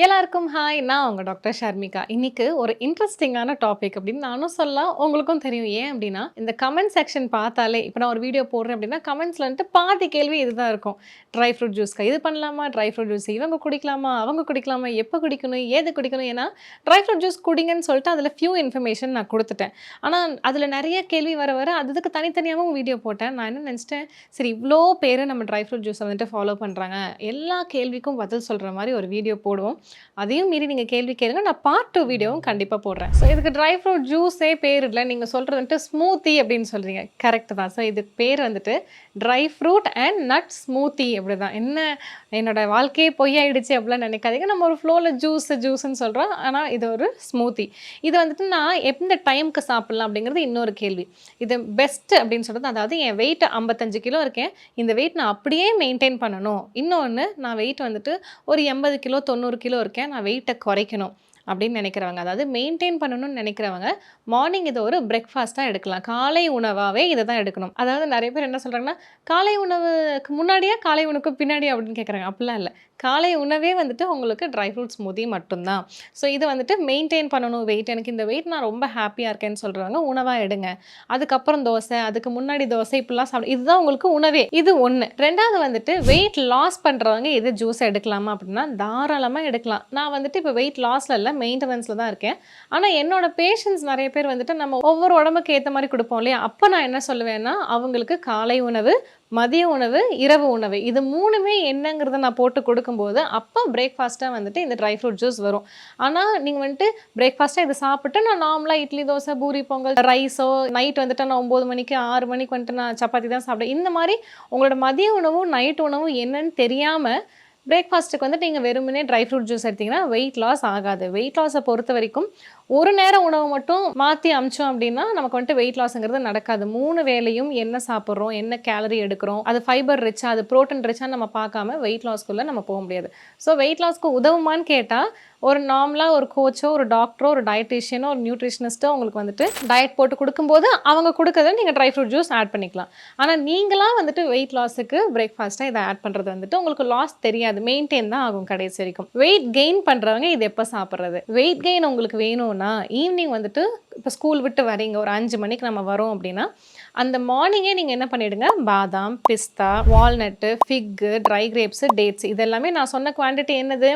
எல்லாருக்கும் ஹாய் நான் உங்கள் டாக்டர் ஷர்மிகா. இன்னைக்கு ஒரு இன்ட்ரெஸ்டிங்கான டாபிக் அப்படின்னு நானும் சொல்லலாம். உங்களுக்கும் தெரியும். ஏன் அப்படின்னா இந்த கமெண்ட் செக்ஷன் பார்த்தாலே இப்போ நான் ஒரு வீடியோ போடுறேன் அப்படின்னா கமெண்ட்ஸில் வந்துட்டு பாதி கேள்வி இதுதான் இருக்கும். ட்ரை ஃப்ரூட் ஜூஸ்க்கு இது பண்ணலாமா? ட்ரை ஃப்ரூட் ஜூஸ் இவங்க குடிக்கலாமா? அவங்க குடிக்கலாமா? எப்போ குடிக்கணும்? ஏது குடிக்கணும்? ஏன்னா ட்ரை ஃப்ரூட் ஜூஸ் குடிங்கன்னு சொல்லிட்டு அதில் ஃபியூ இன்ஃபர்மேஷன் நான் கொடுத்துட்டேன். ஆனால் அதில் நிறைய கேள்வி வர வர அதுக்கு தனித்தனியாகவும் வீடியோ போட்டேன். நான் என்ன நினச்சிட்டேன்? சரி இவ்வளோ பேர் நம்ம ட்ரை ஃப்ரூட் ஜூஸை வந்துட்டு ஃபாலோ பண்ணுறாங்க எல்லா கேள்விக்கும் பதில் சொல்கிற மாதிரி ஒரு வீடியோ போடுவோம். அதையும் மீறி நீங்கள் கேள்வி கேளுங்க. நான் பார்ட் டூ வீடியோவும் கண்டிப்பாக போடுறேன். ஸோ இதுக்கு ட்ரை ஃப்ரூட் ஜூஸே பேர் இல்லை. நீங்கள் சொல்கிறது வந்துட்டு ஸ்மூத்தி அப்படின்னு சொல்கிறீங்க கரெக்ட் தான். ஸோ இதுக்கு பேர் வந்துட்டு dry fruit and nut smoothie அப்படி தான் என்ன என்னோட வாழ்க்கையே பொய்யாயிடுச்சு அப்படிலாம் நினைக்காதீங்க. நம்ம ஒரு ஃப்ளோவில் ஜூஸ் ஜூஸ்ன்னு சொல்கிறோம் ஆனால் இது ஒரு ஸ்மூத்தி இது வந்துட்டு நான் எந்த டைமுக்கு சாப்பிட்லாம் அப்படிங்கிறது இன்னொரு கேள்வி. இது பெஸ்ட் அப்படின்னு சொல்கிறது அதாவது என் வெயிட் ஐம்பத்தஞ்சு கிலோ இருக்கேன். இந்த வெயிட் நான் அப்படியே மெயின்டைன் பண்ணணும். இன்னொன்று நான் வெயிட் வந்துட்டு ஒரு எண்பது கிலோ தொண்ணூறு கிலோ இருக்கேன். நான் வெயிட்டை குறைக்கணும். அப்படின்னு நினைக்கிறவங்க அதாவது மெயின்டைன் பண்ணணும்னு நினைக்கிறவங்க மார்னிங் இதை ஒரு பிரேக்ஃபாஸ்ட்டாக எடுக்கலாம். காலை உணவாகவே இதை தான் எடுக்கணும். அதாவது நிறைய பேர் என்ன சொல்கிறாங்கன்னா காலை உணவுக்கு முன்னாடியா காலை உணவுக்கு பின்னாடியா அப்படின்னு கேட்குறாங்க அப்படிலாம் இல்லை. காலை உணவே வந்துட்டு உங்களுக்கு ட்ரை ஃப்ரூட்ஸ் ஸ்மூதி மட்டும்தான். ஸோ இது வந்துட்டு மெயின்டைன் பண்ணணும் வெயிட் எனக்கு இந்த வெயிட் நான் ரொம்ப ஹாப்பியாக இருக்கேன்னு சொல்கிறவங்க உணவாக எடுங்க. அதுக்கப்புறம் தோசை அதுக்கு முன்னாடி தோசை இப்படிலாம் சாப்பிடும் இதுதான் உங்களுக்கு உணவே. இது ஒன்று ரெண்டாவது வந்துட்டு வெயிட் லாஸ் பண்ணுறவங்க இது ஜூஸ் எடுக்கலாமா அப்படின்னா தாராளமாக எடுக்கலாம். நான் வந்துட்டு இப்போ வெயிட் லாஸில் இல்லை மெயின்டெனன்ஸில் தான் இருக்கேன். ஆனால் என்னோட பேஷண்ட்ஸ் நிறைய பேர் வந்துட்டு நம்ம ஒவ்வொரு உடம்புக்கு ஏற்ற மாதிரி கொடுப்போம் இல்லையா? அப்போ நான் என்ன சொல்லுவேன்னா அவங்களுக்கு காலை உணவு மதிய உணவு இரவு உணவு இது மூணுமே என்னங்கிறத நான் போட்டு கொடுக்கும்போது அப்போ பிரேக்ஃபாஸ்ட்டாக வந்துட்டு இந்த ட்ரை ஃப்ரூட் ஜூஸ் வரும். ஆனால் நீங்கள் வந்துட்டு பிரேக்ஃபாஸ்ட்டாக இதை சாப்பிட்டு நான் நார்மலாக இட்லி தோசை பூரி பொங்கல் ரைஸோ நைட் வந்துட்டு நான் ஒம்பது மணிக்கு ஆறு மணிக்கு வந்துட்டு நான் சப்பாத்தி தான் சாப்பிடுவேன். இந்த மாதிரி உங்களோட மதிய உணவும் நைட் உணவும் என்னன்னு தெரியாமல் பிரேக்ஃபாஸ்ட்டுக்கு வந்து நீங்கள் வெறுமனே ட்ரை ஃப்ரூட் ஜூஸ் எடுத்தீங்கன்னா வெயிட் லாஸ் ஆகாது. வெயிட் லாஸை பொறுத்த வரைக்கும் ஒரு நேரம் உணவு மட்டும் மாற்றி அமிச்சோம் அப்படின்னா நமக்கு வந்துட்டு வெயிட் லாஸ்ங்கிறது நடக்காது. மூணு வேளையும் என்ன சாப்பிட்றோம் என்ன கேலரி எடுக்கிறோம் அது ஃபைபர் ரிச்சா அது ப்ரோட்டீன் ரிச்சா நம்ம பார்க்காம வெயிட் லாஸ்க்குள்ளே நம்ம போக முடியாது. ஸோ வெயிட் லாஸ்க்கு உதவுமான்னு கேட்டால் ஒரு நார்மலாக ஒரு கோச்சோ ஒரு டாக்டரோ ஒரு டயட்டிஷியனோ ஒரு நியூட்ரிஷனிஸ்ட்டோ உங்களுக்கு வந்துட்டு டயட் போட்டு கொடுக்கும்போது அவங்க கொடுக்கறத நீங்கள் ட்ரை ஃப்ரூட் ஜூஸ் ஆட் பண்ணிக்கலாம். ஆனால் நீங்களாக வந்துட்டு வெயிட் லாஸுக்கு பிரேக்ஃபாஸ்ட்டாக இதை ஆட் பண்ணுறது வந்துட்டு உங்களுக்கு லாஸ் தெரியாது. மெயின்டைன் தான் ஆகும் கடைசி வரைக்கும். வெயிட் கெயின் பண்ணுறவங்க இது எப்போ சாப்பிட்றது? வெயிட் கெயின் உங்களுக்கு வேணும்னா ஈவினிங் வந்துட்டு இப்போ ஸ்கூல் விட்டு வரீங்க ஒரு அஞ்சு மணிக்கு நம்ம வரோம் அப்படின்னா அந்த மார்னிங்கே நீங்கள் என்ன பண்ணிவிடுங்க பாதாம் பிஸ்தா walnut fig dry grapes dates இதெல்லாமே நான் சொன்ன குவான்டிட்டி என்னது?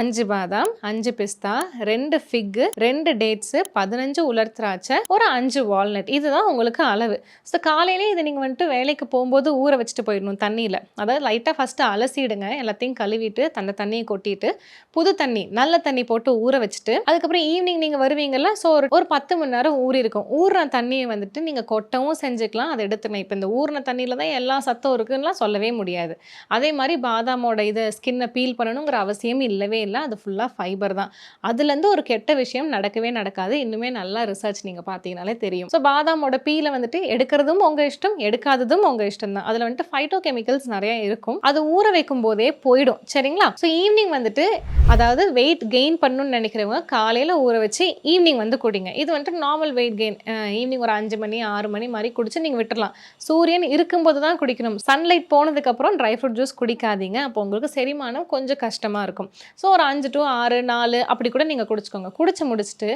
அஞ்சு பாதாம் அஞ்சு பிஸ்தா ரெண்டு ஃபிக்கு ரெண்டு டேட்ஸு பதினஞ்சு உலர் திராட்சை ஒரு அஞ்சு வால்நட் இதுதான் உங்களுக்கு அளவு. ஸோ காலையிலே இதை நீங்கள் வந்துட்டு வேலைக்கு போகும்போது ஊற வச்சுட்டு போயிடணும் தண்ணியில். அதாவது லைட்டாக ஃபஸ்ட்டு அலசிடுங்க எல்லாத்தையும் கழுவிட்டு அந்த தண்ணியை கொட்டிட்டு புது தண்ணி நல்ல தண்ணி போட்டு ஊற வச்சுட்டு அதுக்கப்புறம் ஈவினிங் நீங்கள் வருவீங்கல்ல ஸோ ஒரு ஒரு பத்து மணி நேரம் ஊறி இருக்கும். ஊறின தண்ணியை வந்துட்டு நீங்கள் கொட்டவும் செஞ்சுக்கலாம் அதை எடுத்துக்கலாம் இப்போ இந்த ஊறின தண்ணியில் தான் எல்லா சத்தம் இருக்குன்னுலாம் சொல்லவே முடியாது. அதே மாதிரி பாதாமோட இதை ஸ்கின்னை பீல் பண்ணணுங்கிற அவசியம் இல்லவே இல்லை. அது ஃபுல்லாக ஃபைபர் தான். அதுலேருந்து ஒரு கெட்ட விஷயம் நடக்கவே நடக்காது. இன்னுமே நல்லா ரிசர்ச் நீங்கள் பார்த்தீங்கனாலே தெரியும். ஸோ பாதாமோட பீலை வந்துட்டு எடுக்கிறதும் உங்கள் இஷ்டம் எடுக்காததும் உங்கள் இஷ்டம் தான். அதில் வந்துட்டு ஃபைட்டோ கெமிக்கல்ஸ் நிறையா இருக்கும். அது ஊற வைக்கும் போதே போயிடும். சரிங்களா? ஸோ ஈவினிங் வந்துட்டு அதாவது வெயிட் கெயின் பண்ணணும்னு நினைக்கிறவங்க காலையில் ஊற வச்சு ஈவினிங் வந்து குடிங்க. இது வந்துட்டு நார்மல் வெயிட் கெயின் ஈவினிங் ஒரு அஞ்சு மணி ஆறு மணி மாதிரி குடிச்சு நீங்கள் விட்டுறலாம். சூரியன் இருக்கும்போது தான் குடிக்கணும். சன்லைட் போனதுக்கப்புறம் ட்ரை ஃப்ரூட் ஜூஸ் குடிக்காதீங்க. அப்போ உங்களுக்கு செரிமானம் கொஞ்சம் கஷ்டமாக இருக்கும். ஸோ ஒரு அஞ்சு டு ஆறு நாலு அப்படி கூட நீங்கள் குடிச்சுக்கோங்க. குடிச்சு முடிச்சுட்டு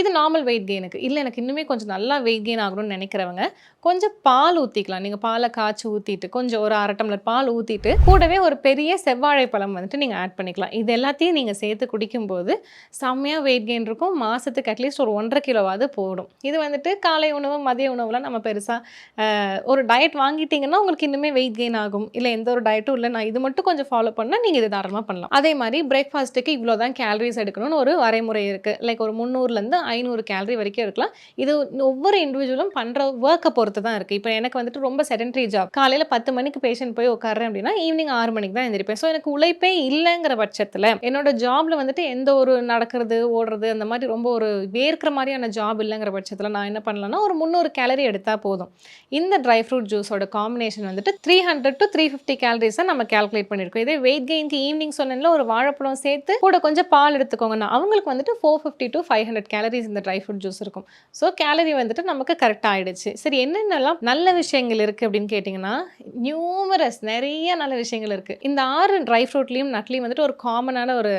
இது நார்மல் வெயிட் கெயினுக்கு இல்லை எனக்கு இன்னுமே கொஞ்சம் நல்லா வெயிட் கெயின் ஆகணும்னு நினைக்கிறவங்க கொஞ்சம் பால் ஊற்றிக்கலாம் நீங்கள் பாலை காய்ச்சி ஊற்றிட்டு கொஞ்சம் ஒரு அரை டம்ளர் பால் ஊற்றிட்டு கூடவே ஒரு பெரிய செவ்வாழை பழம் வந்துட்டு நீங்கள் ஆட் பண்ணிக்கலாம். இது எல்லாத்தையும் நீங்கள் சேர்த்து குடிக்கும்போது செம்மையாக வெயிட் கெயின் இருக்கும். மாதத்துக்கு அட்லீஸ்ட் ஒரு ஒன்றரை உணவாவது போடும். இது வந்துட்டு காலை உணவு மதிய உணவுலாம் நம்ம பெருசாக ஒரு டயட் வாங்கிட்டீங்கன்னா உங்களுக்கு இன்னுமே வெயிட் கெயின் ஆகும். இல்லை எந்த ஒரு டயட்டும் இல்லை. நான் இது மட்டும் கொஞ்சம் ஃபாலோ பண்ணால் நீங்கள் இது தாராளமாக பண்ணலாம். அதே மாதிரி பிரேக்ஃபாஸ்ட்டுக்கு இவ்வளோ தான் கேலரிஸ் எடுக்கணும்னு ஒரு வரைமுறை இருக்குது லைக் ஒரு முந்நூறுலேருந்து ஐநூறு கேலரி வரைக்கும் இருக்கலாம். இது ஒவ்வொரு இண்டிவிஜுவலும் பண்ணுற ஒர்க்கை பொறுத்து தான் இருக்குது இப்போ எனக்கு வந்துட்டு ரொம்ப செடன்ட்ரி ஜாப் காலையில் பத்து மணிக்கு பேஷண்ட் போய் உட்காறேன் அப்படின்னா ஈவினிங் ஆறு மணிக்கு தான் எழுந்திருப்பேன் ஸோ எனக்கு உழைப்பே இல்லைங்கிற பட்சத்தில் என்னோட ஜாப்ல வந்துட்டு எந்த ஒரு நடக்கிறது ஓடுறது அந்த மாதிரி ரொம்ப ஒரு வேர்க்கிற மாதிரியான ஜாப் ஜாப் இல்லைங்கிற பட்சத்தில் நான் என்ன பண்ணலன்னா ஒரு முந்நூறு கேலரி எடுத்தால் போதும். இந்த ட்ரை ஃப்ரூட் ஜூஸோட காம்பினேஷன் வந்துட்டு three hundred to three fifty கேலரிஸை நம்ம கால்குலேட் பண்ணியிருக்கோம் இதே வெயிட் கெயின்க்கு ஈவினிங் சொன்னேன்ல ஒரு வாழைப்பழம் சேர்த்து கூட கொஞ்சம் பால் எடுத்துக்கோங்கன்னா அவங்களுக்கு வந்துட்டு four fifty to five hundred calories இந்த ட்ரை ஃப்ரூட் ஜூஸ் இருக்கும். ஸோ கேலரி வந்துட்டு நமக்கு கரெக்டாக ஆகிடுச்சு சரி என்னென்னலாம் நல்ல விஷயங்கள் இருக்குது அப்படின்னு கேட்டிங்கன்னா நியூமரஸ் நிறைய நல்ல விஷயங்கள் இருக்குது இந்த ஆறு ட்ரை ஃப்ரூட்லேயும் நட்லேயும் வந்துட்டு ஒரு காமனான ஒரு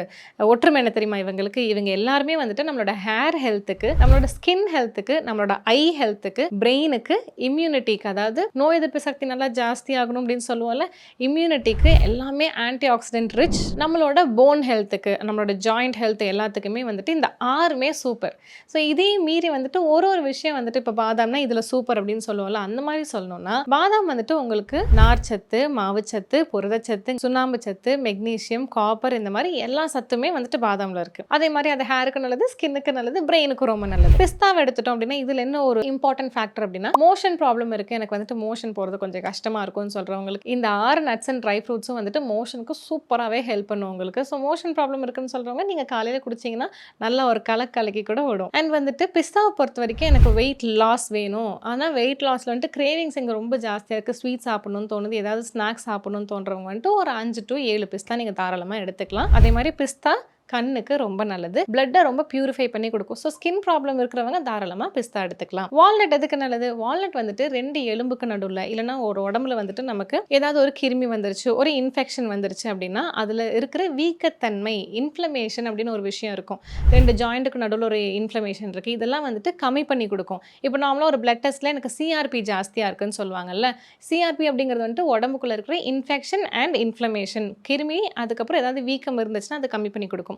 ஒற்றுமை என்ன தெரியுமா இவங்களுக்கு? இவங்க எல்லாருமே வந்துட்டு நம்மளோட ஹேர் ஹெல்த்துக்கு நம்மளோட ஸ்கின் ஹெல்த்துக்கு நம்மளோட ஐ ஹெல்த்துக்கு பிரெயினுக்கு இம்யூனிட்டிக்கு அதாவது நோய் எதிர்ப்பு சக்தி நல்லா ஜாஸ்தி ஆகணும் அப்படின்னு சொல்லுவோம்ல இம்யூனிட்டிக்கு எல்லாமே ஆன்டி ஆக்சிடென்ட் ரிச் நம்மளோட போன் ஹெல்த்துக்கு நம்மளோட ஜாயிண்ட் ஹெல்த் எல்லாத்துக்குமே வந்துட்டு இந்த ஆறுமே சூப்பர் ஸோ இதையும் மீறி வந்துட்டு ஒரு ஒரு விஷயம் வந்துட்டு இப்போ பாதாம்னா இதில் சூப்பர் அப்படின்னு சொல்லுவோம்ல அந்த மாதிரி சொல்லணும்னா பாதாம் வந்துட்டு உங்களுக்கு நார்ச்சத்து மாவுச்சத்து புரதச்சத்து சுண்ணாம்பு சத்து மெக்னீசியம் காப்பர் இந்த மாதிரி எல்லா சத்துமே வந்துட்டு பாதாமில் இருக்குது அதே மாதிரி அது ஹேருக்கு நல்லது ஸ்கின்னுக்கு நல்லது பிரெயினுக்கு ரொம்ப நல்லது. பிஸ்தாவை எடுத்துட்டோம் அப்படின்னா இதுல என்ன ஒரு இம்பார்ட்டன்ட் ஃபேக்டர் அப்படின்னா மோஷன் ப்ராப்ளம் இருக்கு. எனக்கு வந்துட்டு மோஷன் போறது கொஞ்சம் கஷ்டமா இருக்கும்னு சொல்றவங்களுக்கு. இந்த ஆறு நட்ஸ் அண்ட் ட்ரை ஃப்ரூட்ஸும் வந்துட்டு மோஷனுக்கு சூப்பராகவே ஹெல்ப் பண்ணும் உங்களுக்கு. ஸோ மோஷன் ப்ராப்ளம் இருக்குன்னு சொல்றவங்க நீங்க காலையில குடிச்சீங்கன்னா நல்ல ஒரு கலக்கலக்கி கூட விடும் அண்ட் வந்துட்டு பிஸ்தாவை பொறுத்த வரைக்கும் எனக்கு வெயிட் லாஸ் வேணும். ஆனால் வெயிட் லாஸ்ல வந்துட்டு கிரேவிங்ஸ் இங்கே ரொம்ப ஜாஸ்தியாக இருக்குது ஸ்வீட் சாப்பிடணும்னு தோணுது ஏதாவது ஸ்நாக்ஸ் சாப்பிடணும்னு தோன்றவங்க வந்துட்டு ஒரு அஞ்சு டு ஏழு பிஸ்தா நீங்கள் தாராளமாக எடுத்துக்கலாம். அதே மாதிரி பிஸ்தா கண்ணுக்கு ரொம்ப நல்லது. பிளட்டை ரொம்ப பியூரிஃபை பண்ணி கொடுக்கும். ஸோ ஸ்கின் ப்ராப்ளம் இருக்கிறவங்க தாராளமாக பிஸ்தா எடுத்துக்கலாம். வால்நட் எதுக்கு நல்லது? வால்நட் வந்துட்டு ரெண்டு எலும்புக்கு நடுவில் இல்லைனா ஒரு உடம்புல வந்துட்டு நமக்கு ஏதாவது ஒரு கிருமி வந்துருச்சு ஒரு இன்ஃபெக்ஷன் வந்துருச்சு அப்படின்னா அதில் இருக்கிற வீக்கத்தன்மை இன்ஃப்ளமேஷன் அப்படின்னு ஒரு விஷயம் இருக்கும். ரெண்டு ஜாயிண்ட்டுக்கு நடுவில் ஒரு இன்ஃப்ளமேஷன் இருக்குது இதெல்லாம் வந்துட்டு கம்மி பண்ணி கொடுக்கும். இப்போ நார்மலாக ஒரு பிளட் டெஸ்ட்டில் எனக்கு சிஆர்பி ஜாஸ்தியாக இருக்குன்னு சொல்லுவாங்கல்ல சிஆர்பி அப்படிங்கிறது வந்துட்டு உடம்புக்குள்ள இருக்கிற இன்ஃபெக்ஷன் அண்ட் இன்ஃப்ளமேஷன் கிருமி அதுக்கப்புறம் ஏதாவது வீக்கம் இருந்துச்சுன்னா அது கம்மி பண்ணி கொடுக்கும்.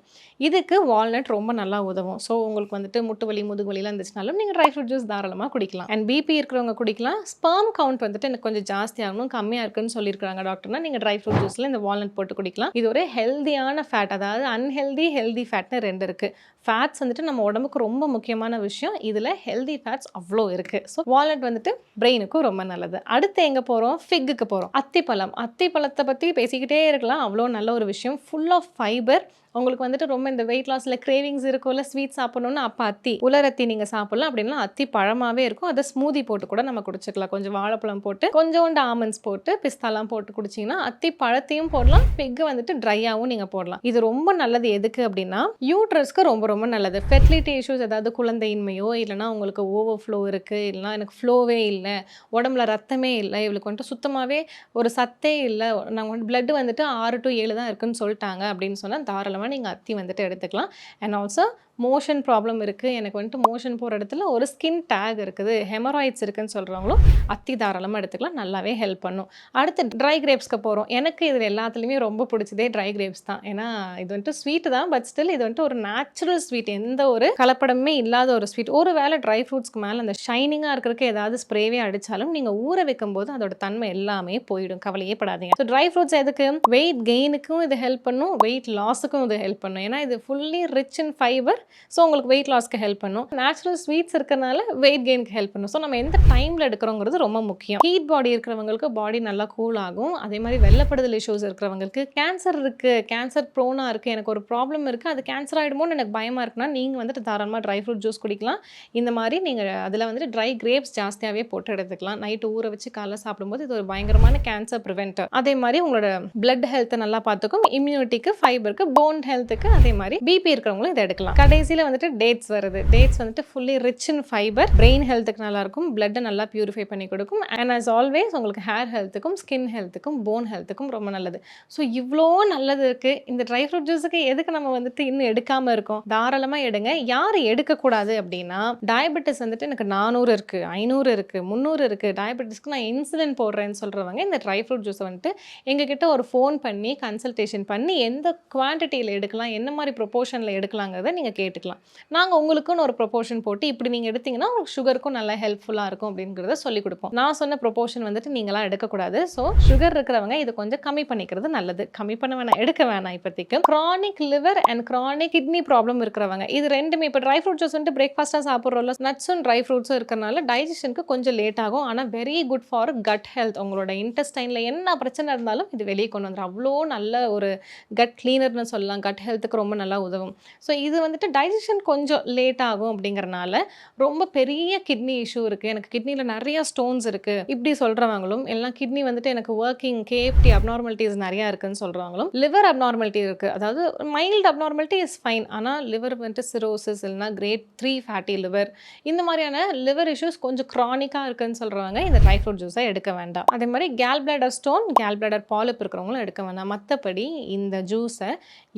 இதுக்கு வால்நட் ரொம்ப நல்லா உதவும். ஸோ உங்களுக்கு வந்துட்டு முட்டு வலி முதுகு வலிலாம் இருந்துச்சுனாலும் நீங்கள் ட்ரை ஃப்ரூட் ஜூஸ் தாராளமாக குடிக்கலாம். அண்ட் பிபி இருக்கிறவங்க குடிக்கலாம். ஸ்பாம் கவுண்ட் வந்துட்டு எனக்கு கொஞ்சம் ஜாஸ்தியாகணும் கம்மியாக இருக்குன்னு சொல்லியிருக்காங்க டாக்டர்னா நீங்கள் ட்ரை ஃப்ரூட் ஜூஸில் இந்த வால்நட் போட்டு குடிக்கலாம். இது ஒரு ஹெல்தியான ஃபேட் அதாவது அன்ஹெல்தி ஹெல்தி ஃபேட்னு ரெண்டு இருக்குது ஃபேட்ஸ் வந்துட்டு நம்ம உடம்புக்கு ரொம்ப முக்கியமான விஷயம். இதில் ஹெல்தி ஃபேட்ஸ் அவ்வளோ இருக்குது ஸோ வால்நட் வந்துட்டு பிரெயினுக்கும் ரொம்ப நல்லது. அடுத்து எங்கே போகிறோம் ஃபிக்குக்கு போகிறோம் அத்திப்பழம். அத்திப்பழத்தை பற்றி பேசிக்கிட்டே இருக்கலாம். அவ்வளோ நல்ல ஒரு விஷயம். ஃபுல் ஆஃப் ஃபைபர் உங்களுக்கு வந்துட்டு ரொம்ப இந்த வெயிட் லாஸில் கிரேவிங்ஸ் இருக்கும்ல ஸ்வீட் சாப்பிடணும்னு அப்போ அத்தி உலரத்தி நீங்கள் சாப்பிடலாம். அப்படின்னா அத்தி பழமாகவே இருக்கும். அதை ஸ்மூதி போட்டு கூட நம்ம குடிச்சிக்கலாம். கொஞ்சம் வாழைப்பழம் போட்டு கொஞ்சோண்டு ஆமண்ட்ஸ் போட்டு பிஸ்தாலாம் போட்டு குடிச்சிங்கன்னா அத்தி பழத்தையும் போடலாம். பிக்கு வந்துட்டு ட்ரையாகவும் நீங்கள் போடலாம். இது ரொம்ப நல்லது எதுக்கு அப்படின்னா யூட்ரஸ்க்கு ரொம்ப ரொம்ப நல்லது. ஃபெர்டிலிட்டி இஷ்யூஸ் ஏதாவது குழந்தையின்மையோ இல்லைனா உங்களுக்கு ஓவர் ஃப்ளோ இருக்குது இல்லைனா எனக்கு ஃப்ளோவே இல்லை உடம்புல ரத்தமே இல்லை இவளுக்கு வந்துட்டு சுத்தமாகவே ஒரு சத்தே இல்லை. நாங்கள் வந்து பிளட் வந்துட்டு ஆறு டு ஏழு தான் இருக்குன்னு சொல்லிட்டாங்க அப்படின்னு சொன்னால் தாராளமாக நீங்கள் அத்தி வந்துட்டு எடுத்துக்கலாம். அண்ட் ஆல்சோ மோஷன் ப்ராப்ளம் இருக்குது எனக்கு வந்துட்டு மோஷன் போகிற இடத்துல ஒரு ஸ்கின் டேக் இருக்குது. ஹெமராய்ட்ஸ் இருக்குதுன்னு சொல்கிறவங்களும் அத்தி தாராளமாக எடுத்துக்கலாம். நல்லாவே ஹெல்ப் பண்ணும். அடுத்து ட்ரை கிரேப்ஸ்க்கு போகிறோம் எனக்கு இதில் எல்லாத்துலேயுமே ரொம்ப பிடிச்சதே ட்ரை கிரேப்ஸ் தான். ஏன்னா இது வந்துட்டு ஸ்வீட் தான். பட் ஸ்டில் இது வந்துட்டு ஒரு நேச்சுரல் ஸ்வீட். எந்த ஒரு கலப்படமே இல்லாத ஒரு ஸ்வீட். ஒரு வேளை ட்ரை ஃப்ரூட்ஸ்க்கு மேலே அந்த ஷைனிங்காக இருக்கிறதுக்கு ஏதாவது ஸ்ப்ரேவே அடித்தாலும் நீங்கள் ஊற வைக்கும் போது அதோட தன்மை எல்லாமே போயிடும். கவலையே படாதீங்க. ஸோ ட்ரை ஃப்ரூட்ஸ் எதுக்கு? வெயிட் கெயினுக்கும் இது ஹெல்ப் பண்ணும். வெயிட் லாஸுக்கும் இது ஹெல்ப் பண்ணும். ஏன்னா இது fully rich in fibre. So உங்களுக்கு வெயிட் லாஸ்க்கு ஹெல்ப் பண்ணும். நேச்சுரல் ஸ்வீட்ஸ் இருக்கிறனால வெயிட் கெயினுக்கு ஹெல்ப் பண்ணும். ஸோ நம்ம எந்த டைமில் எடுக்கிறோங்கிறது ரொம்ப முக்கியம். ஹீட் பாடி இருக்கிறவங்களுக்கு பாடி நல்லா கூல் ஆகும். அதே மாதிரி வெள்ளப்படுதல் இஷ்யூஸ் இருக்கிறவங்களுக்கு கேன்சர் இருக்குது கேன்சர் ப்ரோனாக இருக்குது எனக்கு ஒரு ப்ராப்ளம் இருக்குது அது கேன்சர் ஆகிடுமோன்னு எனக்கு பயமாக இருக்குன்னா நீங்கள் வந்துட்டு தாராளமாக ட்ரை ஃப்ரூட் ஜூஸ் குடிக்கலாம். இந்த மாதிரி நீங்கள் அதில் வந்துட்டு ட்ரை கிரேப்ஸ் ஜாஸ்தியாகவே போட்டு எடுத்துக்கலாம். நைட்டு ஊற வச்சு காலைல சாப்பிடும்போது இது ஒரு பயங்கரமான கேன்சர் ப்ரிவென்டர் அதே மாதிரி உங்களோட பிளட் ஹெல்த்தை நல்லா பார்த்துக்கும். இம்யூனிட்டிக்கு ஃபைபருக்கு போன் ஹெல்த்துக்கு அதே மாதிரி பிபி இருக்கிறவங்களும் இதை எடுக்கலாம். கடைசியில் வந்துட்டு டேட்ஸ் வருது. டேட்ஸ் வந்துட்டு fully rich in fibre brain ஹெல்த்துக்கு நல்லாயிருக்கும் பிளட்டை நல்லா பியூரிஃபை பண்ணி கொடுக்கும். அண்ட் ஆஸ் ஆல்வேஸ் உங்களுக்கு ஹேர் ஹெல்த்துக்கும் ஸ்கின் ஹெல்த்துக்கும் போன் ஹெல்த்துக்கும் ரொம்ப நல்லது. ஸோ இவ்வளோ நல்லது இருக்குது இந்த ட்ரை ஃப்ரூட் ஜூஸுக்கு எதுக்கு நம்ம வந்துட்டு இன்னும் எடுக்காமல் இருக்கோம்? தாராளமாக எடுங்க. யார் எடுக்கக்கூடாது அப்படின்னா டயபெட்டிஸ் வந்துட்டு எனக்கு நானூறு இருக்குது ஐநூறு இருக்குது முந்நூறு இருக்குது டயபெட்டிஸ்க்கு நான் இன்சுலின் போடுறேன்னு சொல்கிறவங்க இந்த ட்ரை ஃப்ரூட் ஜூஸை வந்துட்டு எங்ககிட்ட ஒரு ஃபோன் பண்ணி கன்சல்டேஷன் பண்ணி எந்த குவான்டிட்டியில் எடுக்கலாம் என்ன மாதிரி ப்ரொபோஷனில் எடுக்கலாங்கிறத நீங்கள் கேட்டுக்கலாம். நாங்கள் உங்களுக்குன்னு ஒரு ப்ரொபோஷன் போட்டு இப்படி நீங்கள் எடுத்தீங்கன்னா உங்களுக்கு சுகருக்கும் நல்லா ஹெல்ப்ஃபுல்லாக இருக்கும் அப்படிங்கிறத சொல்லி கொடுப்போம். நான் சொன்ன ப்ரொபோஷன் வந்துட்டு நீங்களாம் எடுக்கக்கூடாது. ஸோ சுகர் இருக்கிறவங்க இதை கொஞ்சம் கம்மி பண்ணிக்கிறது நல்லது. கம்மி பண்ண வேணாம் எடுக்க வேணாம் இப்போதைக்கு. Chronic liver and chronic kidney problem இருக்கிறவங்க இது ரெண்டுமே இப்போ ட்ரை ஃப்ரூட் ஜூஸ் வந்துட்டு பிரேக்ஃபாஸ்ட்டாக சாப்பிட்றோம்ல நட்ஸும் ட்ரை ஃப்ரூட்ஸும் இருக்கிறனால டைஜஷனுக்கு கொஞ்சம் லேட் ஆகும். ஆனால் very good for gut health உங்களோட இன்டெஸ்டைனில் என்ன பிரச்சனை இருந்தாலும் இது வெளியே கொண்டு வந்துடும் அவ்வளோ நல்ல ஒரு கட் கிளீனர்னு சொல்லலாம். கட் ஹெல்த்துக்கு ரொம்ப நல்லா உதவும். ஸோ இது வந்துட்டு டைஜஷன் கொஞ்சம் லேட் ஆகும் அப்படிங்கிறனால ரொம்ப பெரிய கிட்னி இஷ்யூ இருக்குது எனக்கு கிட்னியில் நிறைய ஸ்டோன்ஸ் இருக்குது இப்படி சொல்கிறவங்களும் எல்லாம் கிட்னி வந்துட்டு எனக்கு ஒர்க்கிங் கேஎஃப்டி அப்நார்மலிட்டிஸ் நிறையா இருக்குதுன்னு சொல்கிறவங்களும் லிவர் அப்நார்மலிட்டி இருக்குது அதாவது மைல்டு அப்நார்மலிட்டி இஸ் ஃபைன் ஆனால் லிவர் வந்துட்டு சிரோசிஸ் இல்லைனா கிரேட் த்ரீ ஃபேட்டி லிவர் இந்த மாதிரியான லிவர் இஷ்யூஸ் கொஞ்சம் க்ரானிக்காக இருக்குன்னு சொல்கிறவங்க இந்த ட்ரை ஃப்ரூட் ஜூஸை எடுக்க வேண்டாம். அதே மாதிரி gall bladder stone gall bladder polyp இருக்கிறவங்களும் எடுக்க வேண்டாம். மற்றபடி இந்த ஜூஸை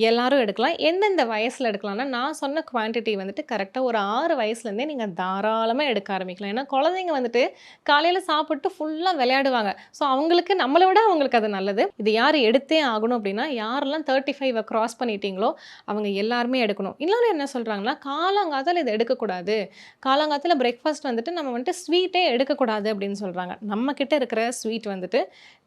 எல்லாரும் எடுக்கலாம். எந்தெந்த வயசில் எடுக்கலாம்னா நான் சொன்ன குவான்டிட்டி வந்துட்டு கரெக்டாக ஒரு ஆறு வயசுலேருந்தே நீங்கள் தாராளமாக எடுக்க ஆரம்பிக்கலாம். ஏன்னா குழந்தைங்க வந்துட்டு காலையில் சாப்பிட்டு ஃபுல்லாக விளையாடுவாங்க. ஸோ அவங்களுக்கு நம்மளை விட அவங்களுக்கு அது நல்லது. இது யார் எடுத்தே ஆகணும் அப்படின்னா யாரெல்லாம் தேர்ட்டி ஃபைவை க்ராஸ் பண்ணிட்டீங்களோ அவங்க எல்லாருமே எடுக்கணும். இன்னொன்று என்ன சொல்கிறாங்கன்னா காலாங்காத்தில் இதை எடுக்கக்கூடாது. காலாங்காத்தில் பிரேக்ஃபாஸ்ட் வந்துட்டு நம்ம வந்துட்டு ஸ்வீட்டே எடுக்கக்கூடாது அப்படின்னு சொல்கிறாங்க நம்ம கிட்ட இருக்கிற ஸ்வீட் வந்துட்டு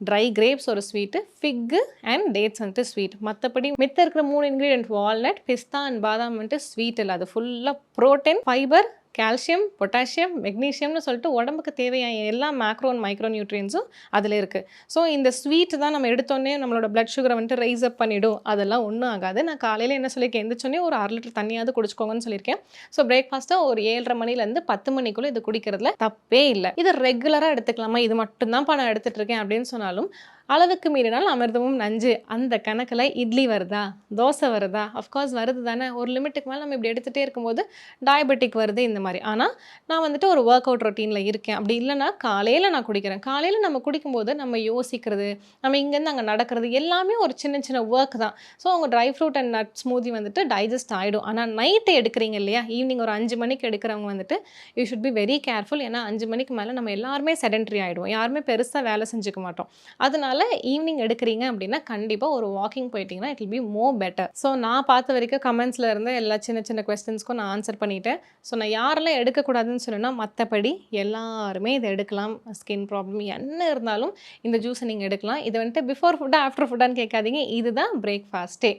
ட்ரை கிரேப்ஸ் ஒரு ஸ்வீட்டு ஃபிக்கு அண்ட் டேட்ஸ் வந்துட்டு ஸ்வீட் மற்றபடி மித்த இருக்கிற மூணு இன்க்ரீடியன்ட் வால்நட் பிஸ்தா அண்ட் பாதாம் வந்துட்டு ஸ்வீட் இல்லை. அது ஃபுல்லாக ப்ரோட்டீன் ஃபைபர் கால்சியம் பொட்டாசியம் மெக்னீஷியம்னு சொல்லிட்டு உடம்புக்கு தேவையான எல்லா மேக்ரோன் மைக்ரோ நியூட்ரியன்ஸும் அதில் இருக்குது ஸோ இந்த ஸ்வீட் தான் நம்ம எடுத்தோன்னே நம்மளோட பிளட் சுகரை வந்துட்டு ரைஸ் அப் பண்ணிவிடும் அதெல்லாம் ஒன்றும் ஆகாது. நான் காலையில் என்ன சொல்லியிருக்கேன்? எந்திரிச்சோன்னே ஒரு அரை லிட்டர் தண்ணியாவது குடிச்சுக்கோங்கன்னு சொல்லியிருக்கேன். ஸோ பிரேக்ஃபாஸ்ட்டாக ஒரு ஏழரை மணிலேருந்து பத்து மணிக்குள்ளே இது குடிக்கிறதுல தப்பே இல்லை. இது ரெகுலராக எடுத்துக்கலாமா? இது மட்டும்தான் நான் எடுத்துகிட்டு இருக்கேன் அப்படின்னு சொன்னாலும் அளவுக்கு மீறினால் அமிர்தமும் நஞ்சு. அந்த கணக்கில் இட்லி வருதா? தோசை வருதா? அஃப்கோர்ஸ் வருது தானே. ஒரு லிமிட்டுக்கு மேலே நம்ம இப்படி எடுத்துகிட்டே இருக்கும்போது டயபெட்டிக் வருது இந்த மாதிரி. ஆனால் நான் வந்துட்டு ஒரு ஒர்க் அவுட் ரொட்டீனில் இருக்கேன். அப்படி இல்லைனா காலையில் நான் குடிக்கிறேன். காலையில் நம்ம குடிக்கும்போது நம்ம யோசிக்கிறது நம்ம இங்கேருந்து அங்கே நடக்கிறது எல்லாமே ஒரு சின்ன சின்ன ஒர்க் தான். ஸோ அவங்க dry fruit and nut smoothie வந்துட்டு டைஜஸ்ட் ஆகிடும் ஆனால் நைட்டு எடுக்கிறீங்க இல்லையா? ஈவினிங் ஒரு அஞ்சு மணிக்கு எடுக்கிறவங்க வந்துட்டு you should be very careful ஏன்னா அஞ்சு மணிக்கு மேலே நம்ம எல்லாருமே செடென்ட்ரி ஆகிடுவோம் யாருமே பெருசாக வேலை செஞ்சுக்க மாட்டோம். அதனால ஈவினிங் எடுக்கிறீங்க அப்படின்னா கண்டிப்பாக ஒரு வாக்கிங் போயிட்டீங்கன்னா it be more better so நான் பார்த்த வரைக்கும் கமெண்ட்ஸில் இருந்து எல்லா சின்ன சின்ன கொஸ்டின்ஸ்க்கும் நான் ஆன்சர் பண்ணிட்டேன். ஸோ நான் யாரெல்லாம் எடுக்கக்கூடாதுன்னு சொன்னேன்னா மற்றபடி எல்லாருமே இதை எடுக்கலாம். ஸ்கின் ப்ராப்ளம் என்ன இருந்தாலும் இந்த ஜூஸை நீங்கள் எடுக்கலாம். இதை வந்துட்டு பிஃபோர் ஃபுட்டா ஆஃப்டர் ஃபுட்டான்னு கேட்காதீங்க. இதுதான் பிரேக்ஃபாஸ்ட்டே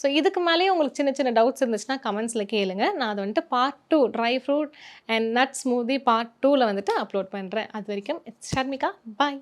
ஸோ இதுக்கு மேலேயே உங்களுக்கு சின்ன சின்ன டவுட்ஸ் இருந்துச்சுன்னா கமெண்ட்ஸில் கேளுங்க. நான் அதை வந்துட்டு part two dry fruit and nut smoothie part டூவில் வந்துட்டு அப்லோட் பண்ணுறேன் அது வரைக்கும் இட்ஸ் ஷர்மிகா பாய்